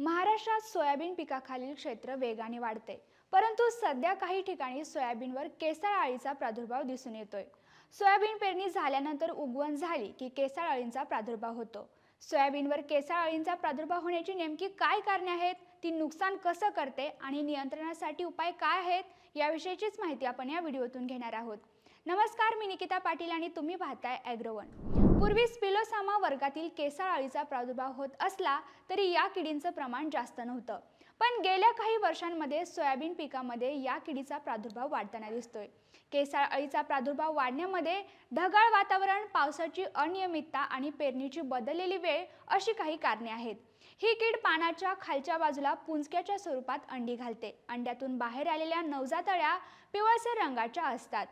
महाराष्ट्रात सोयाबीन पिकाखालील क्षेत्र वेगाने वाढते परंतु सध्या काही ठिकाणी सोयाबीनवर केसाळ अळीचा प्रादुर्भाव दिसून येतोय. सोयाबीन पेरणी झाल्यानंतर उगवण झाली की केसाळ अळींचा प्रादुर्भाव होतो. सोयाबीनवर केसाळ अळींचा प्रादुर्भाव होण्याची नेमकी काय कारणे आहेत ती नुकसान कसं करते आणि नियंत्रणासाठी उपाय काय आहेत याविषयीचीच माहिती आपण या व्हिडिओतून घेणार आहोत. नमस्कार मी निकिता पाटील आणि तुम्ही पाहताय ॲग्रोवन पूर्वी स्पिलोसामा वर्गातील केसाळ अळीचा प्रादुर्भाव होत असला तरी या किडींचं प्रमाण जास्त नव्हतं. पण गेल्या काही वर्षांमध्ये सोयाबीन पिकामध्ये या किडीचा प्रादुर्भाव वाढताना दिसतोय. केसाळ अळीचा प्रादुर्भाव वाढण्यामध्ये ढगाळ वातावरण पावसाची अनियमितता आणि पेरणीची बदललेली वेळ अशी काही कारणे आहेत. ही कीड पानाच्या खालच्या बाजूला पुंजक्याच्या स्वरूपात अंडी घालते. अंड्यातून बाहेर आलेल्या नवजातळ्या पिवळसर रंगाच्या असतात.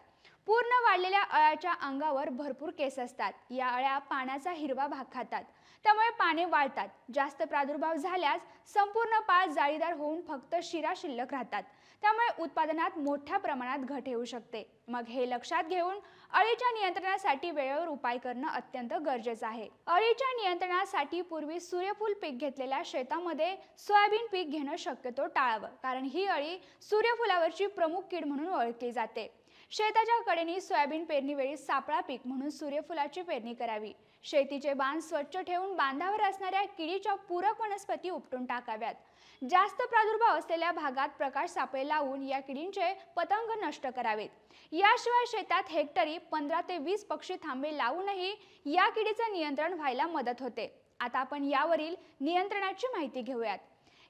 पूर्ण वाढलेल्या अळ्याच्या अंगावर भरपूर केस असतात. या अळ्या पाण्याचा हिरवा भाग खातात. त्यामुळे पाने वाळतात. जास्त प्रादुर्भाव झाल्यास संपूर्ण पाळ जाळीदार होऊन फक्त शिरा शिल्लक राहतात. त्यामुळे उत्पादनात मोठ्या प्रमाणात घट येऊ शकते. मग हे लक्षात घेऊन अळीच्या नियंत्रणासाठी वेळेवर उपाय करणं अत्यंत गरजेचं आहे. अळीच्या नियंत्रणासाठी पूर्वी सूर्यफूल पीक घेतलेल्या शेतामध्ये सोयाबीन पीक घेणं शक्यतो टाळावं. कारण ही अळी सूर्यफुलावरची प्रमुख कीड म्हणून ओळखली जाते. शेताच्या कडेने सोयाबीन पेरणीवेळी सापळा पीक म्हणून सूर्यफुलाची पेरणी करावी. शेतीचे बांध स्वच्छ ठेवून बांधावर असणाऱ्या किडीच्या पूरक वनस्पती उपटून टाकाव्यात. जास्त प्रादुर्भाव असलेल्या भागात प्रकाश सापळे लावून या किडींचे पतंग नष्ट करावेत. याशिवाय शेतात हेक्टरी पंधरा ते वीस पक्षी थांबे लावूनही या किडीचे नियंत्रण व्हायला मदत होते. आता आपण यावरील नियंत्रणाची माहिती घेऊयात.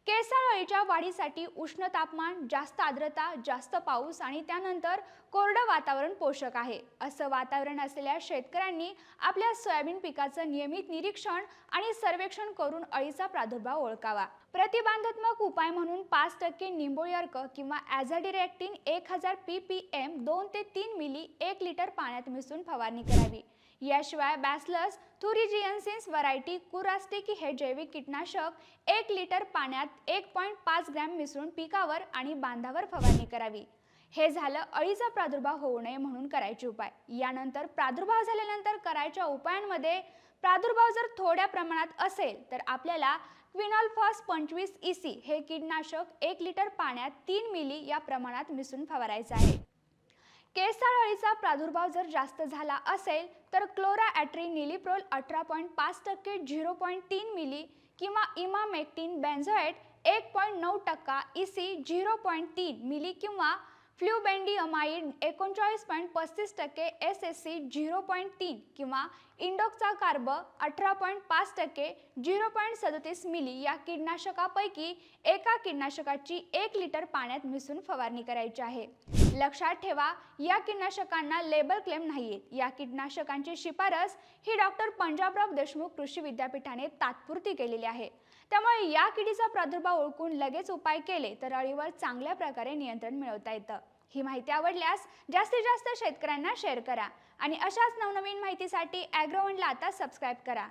केसाळ अळीच्या वाढीसाठी उष्ण तापमान जास्त आर्द्रता जास्त पाऊस आणि त्यानंतर कोरडं वातावरण पोषक आहे. असं वातावरण असलेल्या शेतकऱ्यांनी आपल्या सोयाबीन पिकाचं नियमित निरीक्षण आणि सर्वेक्षण करून अळीचा प्रादुर्भाव ओळखावा. प्रतिबंधात्मक उपाय म्हणून पाच टक्के निंबोळी अर्क किंवा ॲझाडिरेक्टिन एक हजार पी पी एम दोन ते तीन मिली एक लिटर पाण्यात मिसळून फवारणी करावी. याशिवाय बॅसलस थुरिजियन्सिन्स व्हरायटी कुरास्टिकी हे जैविक कीटनाशक एक लिटर पाण्यात एक पॉईंट पाच ग्रॅम मिसळून पिकावर आणि बांधावर फवारणी करावी. हे झालं अळीचा प्रादुर्भाव होऊ नये म्हणून करायचे उपाय. यानंतर प्रादुर्भाव झाल्यानंतर करायच्या उपायांमध्ये प्रादुर्भाव जर थोड्या प्रमाणात असेल तर आपल्याला क्विनॉलफॉस पंचवीस इसी हे कीटनाशक एक लिटर पाण्यात तीन मिली या प्रमाणात मिसळून फवारायचं आहे. केसाळ अळीचा प्रादुर्भाव जर जास्त झाला असेल तर क्लोरा ॲट्री निलिप्रोल अठरा पॉईंट पाच टक्के झिरो पॉईंट तीन मिली किंवा इमामेक्टिन बेन्झोएट एक पॉईंट नऊ टक्का इसी झिरो पॉईंट तीन मिली किंवा फ्ल्युबेंडिअमाइड एकोणचाळीस पॉईंट पस्तीस टक्के S S C zero point तीन किंवा इंडोक्सा कार्ब अठरा पॉईंट पाच टक्के झिरो पॉईंट सदतीस मिली या कीटनाशकापैकी एका कीटनाशकाची एक लिटर पाण्यात मिसळून फवारणी करायची आहे. लक्षात ठेवा या कीटनाशकांना लेबल क्लेम नाहीये. या कीटनाशकांची शिफारस ही डॉक्टर पंजाबराव देशमुख कृषी विद्यापीठाने तात्पुरती केलेली आहे. त्यामुळे या किडीचा प्रादुर्भाव ओळखून लगेच उपाय केले तर अळीवर चांगल्या प्रकारे नियंत्रण मिळवता येतं. ही माहिती आवडल्यास जास्तीत जास्त शेतकऱ्यांना शेअर करा आणि अशाच नवनवीन माहितीसाठी ॲग्रोवनला आता सबस्क्राईब करा.